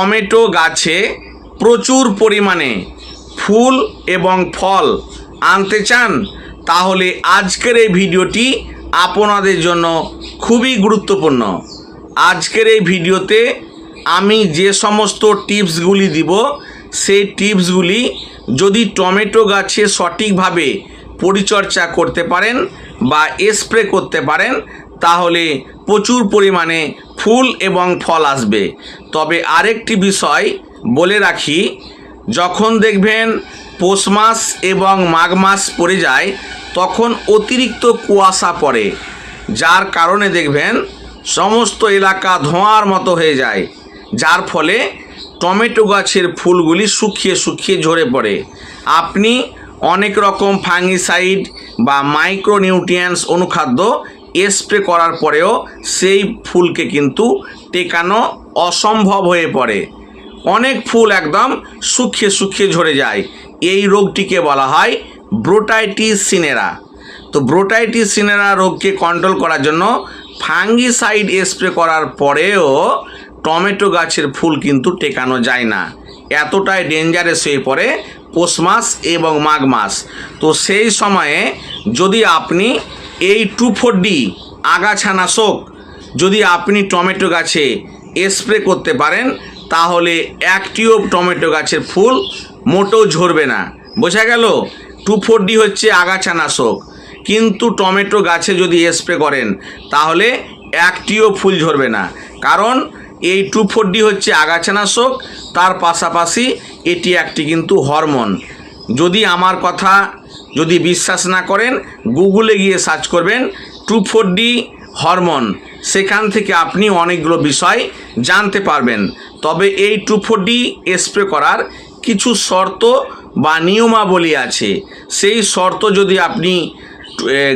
Tomato গাছে প্রচুর পরিমাণে ফুল এবং ফল আনতে চান, তাহলে আজকের এই ভিডিওটি আপনাদের জন্য খুবই গুরুত্বপূর্ণ। আজকের এই ভিডিওতে আমি যে সমস্ত টিপসগুলি দিব, সেই টিপসগুলি যদি টমেটো গাছে সঠিকভাবে পরিচর্যা করতে পারেন বা স্প্রে করতে পারেন তাহলে প্রচুর পরিমাণে ফুল এবং ফল আসবে। তবে আরেকটি বিষয় বলে রাখি, যখন দেখবেন পৌষ মাস এবং মাঘ মাস পড়ে যায়, তখন অতিরিক্ত কুয়াশা পড়ে, যার কারণে দেখবেন সমস্ত এলাকা ধোঁয়ার মতো হয়ে যায়, যার ফলে টমেটো গাছের ফুলগুলি শুকিয়ে শুকিয়ে ঝরে পড়ে। আপনি অনেক রকম ফাঙ্গিসাইড বা মাইক্রোনিউট্রিয়েন্টস অনুখাদ্য স্প্রে করার পরেও সেই ফুলকে কিন্তু টেকানো অসম্ভব হয়ে পড়ে। অনেক ফুল একদম শুকিয়ে শুকিয়ে ঝরে যায়। এই রোগটিকে বলা হয় ব্রোটাইটিস সিনেরা। তো ব্রোটাইটিস সিনেরা রোগকে কন্ট্রোল করার জন্য ফাঙ্গিসাইড স্প্রে করার পরেও টমেটো গাছের ফুল কিন্তু টেকানো যায় না। এতটাই ডেঞ্জারাস হয়ে পড়ে পৌষ মাস এবং মাঘ মাস। তো সেই সময়ে যদি আপনি এই টু ফোর ডি আগাছানাশক যদি আপনি টমেটো গাছে স্প্রে করতে পারেন, তাহলে একটিও টমেটো গাছের ফুল মোটেও ঝরবে না। বোঝা গেল? টু ফোর ডি হচ্ছে আগাছানাশক কিন্তু টমেটো গাছে যদি স্প্রে করেন, তাহলে একটিও ফুল ঝরবে না। কারণ এই টু ফোর ডি হচ্ছে আগাছানাশক তার পাশাপাশি এটি একটি কিন্তু হরমোন। যদি আমার কথা যদি বিশ্বাস না করেন গুগলে গিয়ে সার্চ করবেন টু ফোর ডি হরমোন সেখান থেকে আপনি অনেকগুলো বিষয় জানতে পারবেন। তবে এই টু ফোর ডি স্প্রে করার কিছু শর্ত বা নিয়মাবলী আছে। সেই শর্ত যদি আপনি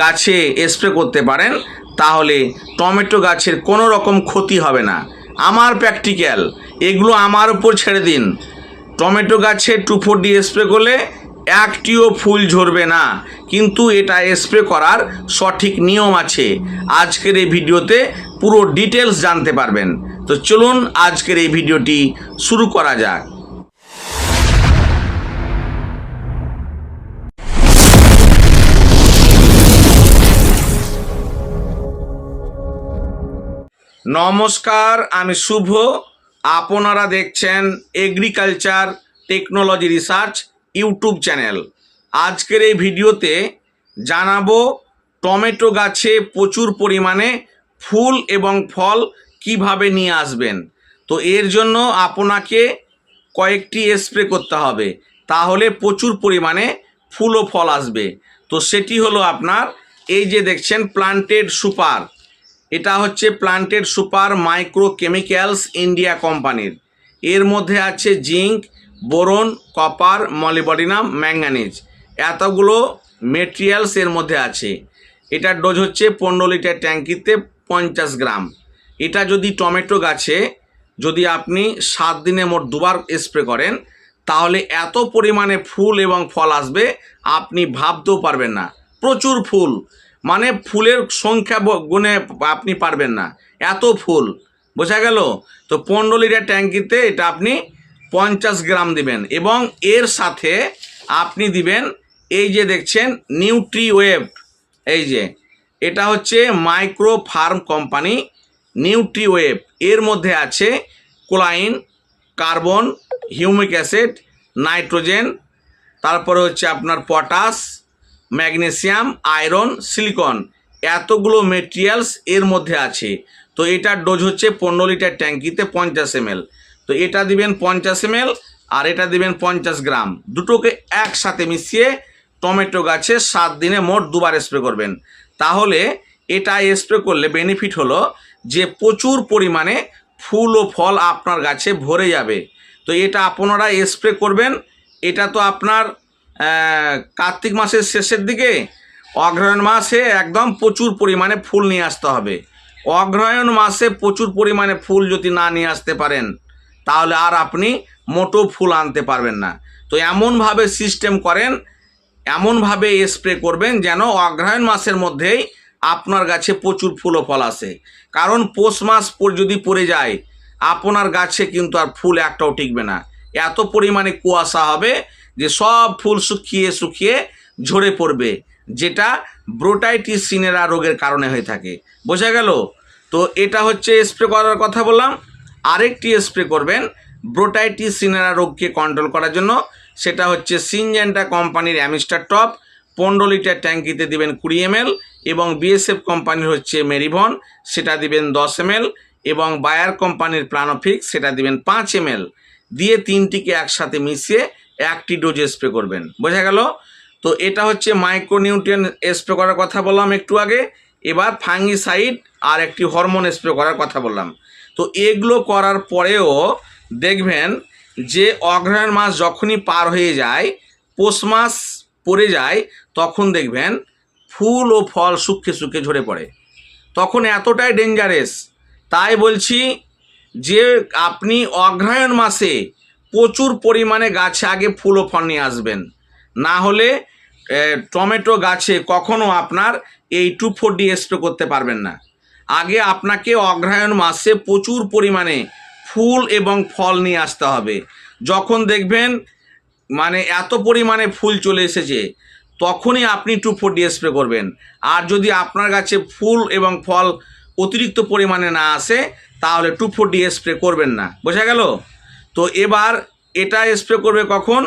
গাছে স্প্রে করতে পারেন, তাহলে টমেটো গাছের কোনো রকম ক্ষতি হবে না। আমার প্র্যাকটিক্যাল এগুলো আমার উপর ছেড়ে দিন। টমেটো গাছে টু ফোর ডি স্প্রে করলে একটিও ফুল ঝরবে না। কিন্তু এটা স্প্রে করার সঠিক নিয়ম আছে। আজকের এই ভিডিওতে পুরো ডিটেলস জানতে পারবেন। তো চলুন আজকের এই ভিডিওটি শুরু করা যাক। নমস্কার, আমি শুভ। আপনারা দেখছেন agriculture technology research YouTube channel. আজকের এই ভিডিওতে জানাব টমেটো গাছে প্রচুর পরিমাণে ফুল এবং ফল কীভাবে নিয়ে আসবেন। তো এর জন্য আপনাকে কয়েকটি স্প্রে করতে হবে, তাহলে প্রচুর পরিমাণে ফুল ও ফল আসবে। তো সেটি হলো আপনার, এই যে দেখছেন প্লান্টেড সুপার, এটা হচ্ছে planted super micro chemicals India কোম্পানির। এর মধ্যে আছে zinc boron, copper, molybdenum manganese এতগুলো মেটেরিয়ালস এর মধ্যে আছে। এটার ডোজ হচ্ছে পনেরো লিটার ট্যাঙ্কিতে পঞ্চাশ গ্রাম। এটা যদি টমেটো গাছে যদি আপনি সাত দিনে মোট দুবার স্প্রে করেন, তাহলে এত পরিমাণে ফুল এবং ফল আসবে, আপনি ভাবতেও পারবেন না। প্রচুর ফুল। মানে ফুলের সংখ্যা গুণে আপনি পারবেন না। এত ফুল। বোঝা গেল? তো পনেরো লিটার ট্যাঙ্কিতে এটা আপনি পঞ্চাশ গ্রাম দিবেন এবং এর সাথে আপনি দিবেন এই যে দেখছেন নিউট্রি ওয়েভ এই যে, এটা হচ্ছে micro farm company nutri wave এর মধ্যে আছে choline, carbon, humic acid, nitrogen, তারপরে হচ্ছে আপনার পটাশ, ম্যাগনেসিয়াম, আয়রন, সিলিকন, এতগুলো মেটেরিয়ালস এর মধ্যে আছে। তো এটার ডোজ হচ্ছে পনেরো লিটার ট্যাঙ্কিতে পঞ্চাশ এমএল। তো এটা দিবেন পঞ্চাশ এমএল আর এটা দিবেন পঞ্চাশ গ্রাম। দুটোকে একসাথে মিশিয়ে টমেটো গাছে সাত দিনে মোট দুবার স্প্রে করবেন। তাহলে এটা স্প্রে করলে বেনিফিট হলো যে প্রচুর পরিমাণে ফুল ও ফল আপনার গাছে ভরে যাবে। তো এটা আপনারা স্প্রে করবেন। এটা তো আপনার কার্তিক মাসের শেষের দিকে, অগ্রহায়ণ মাসে একদম প্রচুর পরিমাণে ফুল নিয়ে আসতে হবে। অগ্রহায়ণ মাসে প্রচুর পরিমাণে ফুল যদি না নিয়ে আসতে পারেন তাহলে আর আপনি মোটো ফুল আনতে পারবেন না। তো এমনভাবে সিস্টেম করেন, এমনভাবে স্প্রে করবেন যেন অগ্রহায়ণ মাসের মধ্যেই আপনার গাছে প্রচুর ফুল ও ফল আসে। কারণ পৌষ মাস যদি পড়ে যায়, আপনার গাছে কিন্তু আর ফুল একটাও টিকবে না। এত পরিমাণে কুয়াশা হবে যে সব ফুল শুকিয়ে শুকিয়ে ঝরে পড়বে, যেটা ব্রোটাইটিস সিনেরা রোগের কারণে হয়ে থাকে। বোঝা গেল? তো এটা হচ্ছে স্প্রে করার কথা বললাম। আরেকটি স্প্রে করবেন ব্রোটাইটিস সিনেরা রোগকে কন্ট্রোল করার জন্য। সেটা হচ্ছে সিনজেন্টা কোম্পানির অ্যামিস্টার টপ। পনেরো লিটার ট্যাঙ্কিতে দিবেন কুড়ি এমএল এবং বিএসএফ কোম্পানির হচ্ছে মেরিভন, সেটা দিবেন দশ এমএল এবং বায়ার কোম্পানির প্লানোফিক্স, সেটা দিবেন পাঁচ এমএল। দিয়ে তিনটিকে একসাথে মিশিয়ে একটি ডোজ স্প্রে করবেন। বোঝা গেল? তো এটা হচ্ছে মাইক্রোনিউট্রিয়েন স্প্রে করার কথা বললাম একটু আগে। এবার ফাঙ্গিসাইড আর একটি হরমোন স্প্রে করার কথা বললাম। তো এগুলো করার পরেও দেখবেন যে অগ্রহায়ণ মাস যখনই পার হয়ে যায়, পৌষ মাস পড়ে যায়, তখন দেখবেন ফুল ও ফল শুকিয়ে শুকিয়ে ঝরে পড়ে। তখন এতটাই ডেঞ্জারেস তাই বলছি যে আপনি অগ্রহায়ণ মাসে প্রচুর পরিমাণে গাছে আগে ফুল ও ফল নিয়ে আসবেন। না হলে টমেটো গাছে কখনো আপনার এই টু ফোর ডি স্প্রে করতে পারবেন না। আগে আপনাকে অগ্রহায়ণ মাসে প্রচুর পরিমাণে ফুল এবং ফল নিয়ে আসতে হবে। যখন দেখবেন মানে এত পরিমাণে ফুল চলে এসেছে, তখনই আপনি টু ফোর ডি স্প্রে করবেন। আর যদি আপনার কাছে ফুল এবং ফল অতিরিক্ত পরিমাণে না আসে, তাহলে টু ফোর ডি স্প্রে করবেন না। বোঝা গেল? তো এবার এটা স্প্রে করবে কখন?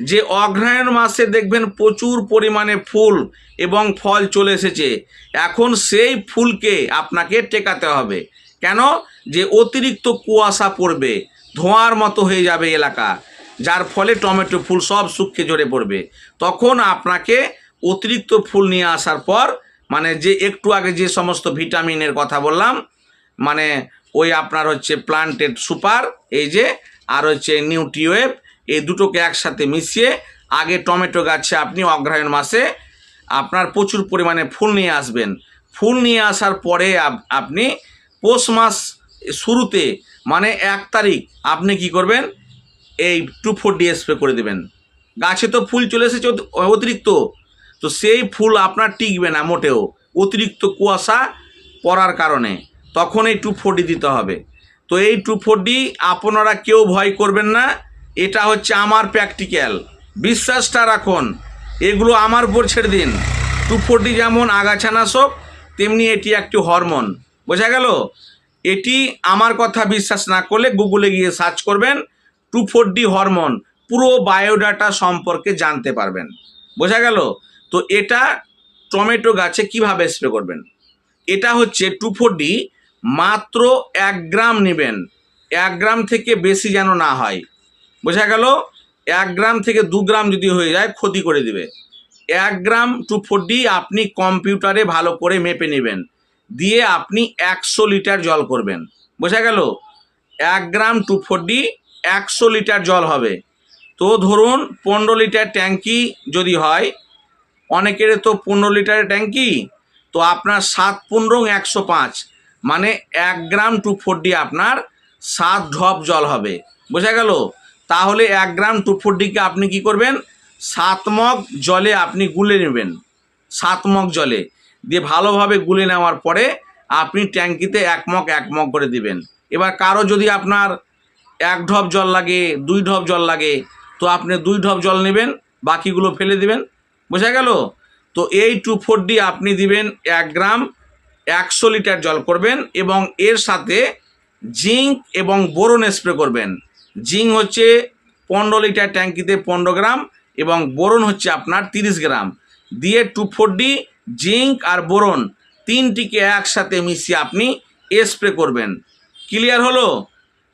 যে অগ্রহায়ণ মাসে দেখবেন প্রচুর পরিমাণে ফুল এবং ফল চলে এসেছে। এখন সেই ফুলকে আপনাকে টেকাতে হবে। কেন? যে অতিরিক্ত কুয়াশা পড়বে, ধোঁয়ার মতো হয়ে যাবে এলাকা, যার ফলে টমেটো ফুল সব শুকিয়ে ঝরে পড়বে। তখন আপনাকে অতিরিক্ত ফুল নিয়ে আসার পর মানে যে একটু আগে যে সমস্ত ভিটামিনের কথা বললাম মানে ওই আপনার হচ্ছে প্লান্টেড সুপার, এই যে, আর হচ্ছে নিউট্রিওয়েভ এই দুটোকে একসাথে মিশিয়ে আগে টমেটো গাছে আপনি অগ্রহায়ণ মাসে আপনার প্রচুর পরিমাণে ফুল নিয়ে আসবেন। ফুল নিয়ে আসার পরে আপনি পৌষ মাস শুরুতে মানে এক তারিখ, আপনি কি করবেন? এই টু ফোর ডি স্প্রে করে দেবেন। গাছে তো ফুল চলে এসেছে অতি- অতিরিক্ত। তো সেই ফুল আপনার টিকবে না মোটেও, অতিরিক্ত কুয়াশা পড়ার কারণে। তখন এই টু ফোর ডি দিতে হবে। তো এই টু ফোর ডি আপনারা কেউ ভয় করবেন না। এটা হচ্ছে আমার প্র্যাকটিক্যাল বিশ্বাসটা রাখুন, এগুলো আমার উপর ছেড়ে দিন। টু ফোর ডি যেমন আগাছানাশক তেমনি এটি একটি হরমোন বোঝা গেল? এটি আমার কথা বিশ্বাস না করলে গুগলে গিয়ে সার্চ করবেন টু ফোর ডি হরমোন পুরো বায়োডাটা সম্পর্কে জানতে পারবেন। বোঝা গেল? তো এটা টমেটো গাছে কীভাবে স্প্রে করবেন? এটা হচ্ছে টু ফোর ডি মাত্র এক গ্রাম নেবেন, এক গ্রাম থেকে বেশি যেন না হয়। বোঝা গেল, এক গ্রাম থেকে দু গ্রাম যদি হয়ে যায়, ক্ষতি করে দিবে। এক গ্রাম টু ফোর ডি আপনি কম্পিউটারে ভালো করে মেপে নেবেন। দিয়ে আপনি একশো লিটার জল করবেন। বোঝা গেল? এক গ্রাম টু ফোর ডি একশো লিটার জল হবে। তো ধরুন, পনেরো লিটার ট্যাঙ্কি যদি হয়, অনেকের তো পনেরো লিটারের ট্যাঙ্কি, তো আপনার সাত পনেরো একশো পাঁচ। মানে এক গ্রাম টু ফোর ডি আপনার সাত ঢপ জল হবে। বোঝা গেল? তাহলে এক গ্রাম টু ফোরডিকে আপনি কি করবেন? সাত মগ জলে আপনি গুলে নেবেন। সাত মগ জলে। দিয়ে ভালোভাবে গুলে নেওয়ার পরে আপনি ট্যাঙ্কিতে এক মগ এক মগ করে দিবেন। এবার কারও যদি আপনার এক ঢপ জল লাগে, দুই ঢপ জল লাগে, তো আপনি দুই ঢপ জল নেবেন, বাকিগুলো ফেলে দিবেন। বোঝা গেল? তো এই টু ফোর ডি আপনি দিবেন এক গ্রাম একশো লিটার জল করবেন এবং এর সাথে জিঙ্ক এবং বোরন স্প্রে করবেন। জিঙ্ক হচ্ছে পনেরো লিটার ট্যাঙ্কিতে পনেরো গ্রাম এবং বোরন হচ্ছে আপনার তিরিশ গ্রাম। দিয়ে টু ফোর ডি জিঙ্ক আর বোরন তিনটিকে একসাথে মিশিয়ে আপনি স্প্রে করবেন। ক্লিয়ার হলো?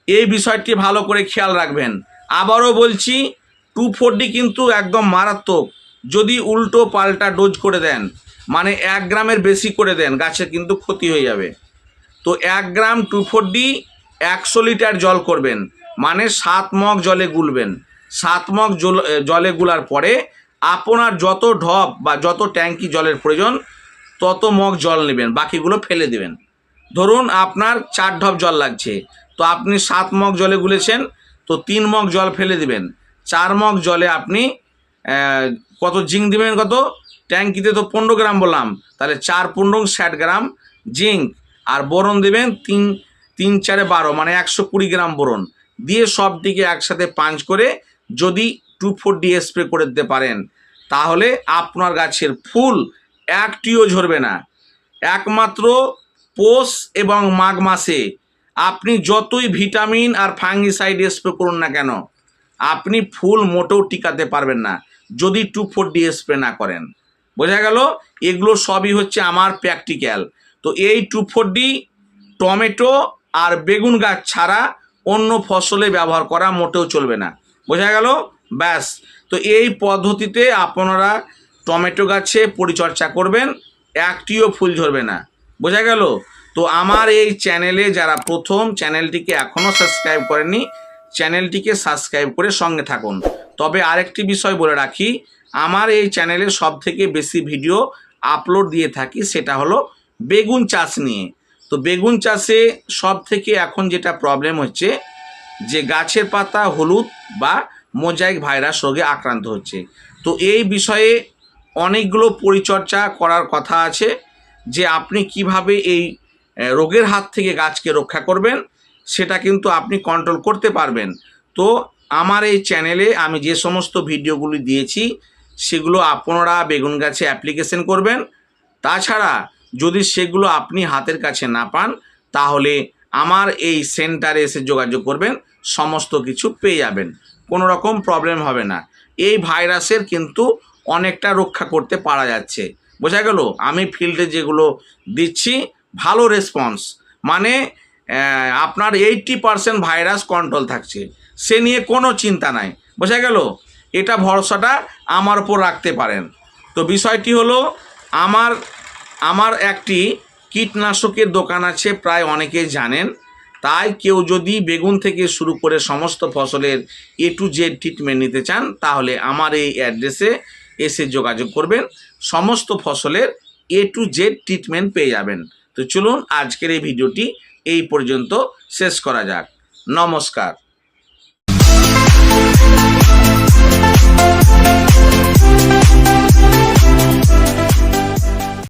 এই বিষয়টি ভালো করে খেয়াল রাখবেন। আবারও বলছি, টু ফোর ডি কিন্তু একদম মারাত্মক। যদি উল্টো পাল্টা ডোজ করে দেন মানে এক গ্রামের বেশি করে দেন, গাছের কিন্তু ক্ষতি হয়ে যাবে। তো এক গ্রাম টু ফোর ডি একশো লিটার জল করবেন। মানে সাত মগ জলে গুলবেন। সাত মগ জল- গুলার পরে আপনার যত ঢপ বা যত ট্যাঙ্কি জলের প্রয়োজন, তত মগ জল নেবেন, বাকিগুলো ফেলে দেবেন। ধরুন আপনার চার ঢপ জল লাগছে, তো আপনি সাত মগ জলে গুলেছেন, তো তিন মগ জল ফেলে দিবেন। চার মগ জলে আপনি কত জিঙ্ক দিবেন কত? ট্যাঙ্কিতে তো পনেরো গ্রাম বললাম, তাহলে চার পনেরো, ষাট গ্রাম জিঙ্ক। আর বোরন দেবেন তিন তিন চারে বারো মানে একশো কুড়ি গ্রাম বোরন। দিয়ে সবটিকে একসাথে পাঞ্চ করে যদি টু ফোর ডি স্প্রে করে দিতে পারেন, তাহলে আপনার গাছের ফুল একটিও ঝরবে না। একমাত্র পোষ এবং মাঘ মাসে আপনি যতই ভিটামিন আর ফাঙ্গিসাইড স্প্রে করুন না কেন, আপনি ফুল মোটেও টিকাতে পারবেন না, যদি টু ফোর ডি স্প্রে না করেন। বোঝা গেল? এগুলো সবই হচ্ছে আমার প্র্যাকটিক্যাল তো এই টু ফোর ডি টমেটো আর বেগুন গাছ ছাড়া অন্য ফসলে ব্যবহার করা মোটেও চলবে না। বোঝা গেল? ব্যাস। তো এই পদ্ধতিতে আপনারা টমেটো গাছে পরিচর্যা করবেন, একটিও ফুল ঝরবে না। বোঝা গেল? তো আমার এই চ্যানেলে যারা প্রথম, চ্যানেলটিকে এখনও সাবস্ক্রাইব করেনি চ্যানেলটিকে সাবস্ক্রাইব করে সঙ্গে থাকুন। তবে আরেকটি বিষয় বলে রাখি, আমার এই চ্যানেলে সব থেকে বেশি ভিডিও আপলোড দিয়ে থাকি, সেটা হলো বেগুন চাষ নিয়ে। তো বেগুন চাষে সব থেকে এখন যেটা প্রবলেম হচ্ছে, যে গাছের পাতা হলুদ বা মোজাইক ভাইরাস রোগে আক্রান্ত হচ্ছে। তো এই বিষয়ে অনেকগুলো পরিচর্যা করার কথা আছে, যে আপনি কীভাবে এই রোগের হাত থেকে গাছকে রক্ষা করবেন, সেটা কিন্তু আপনি কন্ট্রোল করতে পারবেন। তো আমার এই চ্যানেলে আমি যে সমস্ত ভিডিওগুলি দিয়েছি, সেগুলো আপনারা বেগুন গাছে অ্যাপ্লিকেশন করবেন। তাছাড়া যদি সেগুলো আপনি হাতের কাছে না পান, তাহলে আমার এই সেন্টারে এসে যোগাযোগ করবেন, সমস্ত কিছু পেয়ে যাবেন। কোনো রকম প্রবলেম হবে না। এই ভাইরাসের কিন্তু অনেকটা রক্ষা করতে পারা যাচ্ছে। বোঝা গেল? আমি ফিল্ডে যেগুলো দিচ্ছি, ভালো রেসপন্স। মানে আপনার এইটটি পারসেন্ট ভাইরাস কন্ট্রোল থাকছে। সে নিয়ে কোনো চিন্তা নাই। বোঝা গেল? এটা ভরসাটা আমার উপর রাখতে পারেন। তো বিষয়টি হলো, আমার আমার একটি কীটনাশকের দোকান আছে, প্রায় অনেকে জানেন। তাই কেউ যদি বেগুন থেকে শুরু করে সমস্ত ফসলের এ টু জেড ট্রিটমেন্ট নিতে চান, তাহলে আমার এই অ্যাড্রেসে এসে যোগাযোগ করবেন। সমস্ত ফসলের এ টু জেড ট্রিটমেন্ট পেয়ে যাবেন। তো চলুন আজকের এই ভিডিওটি এই পর্যন্ত শেষ করা যাক। নমস্কার।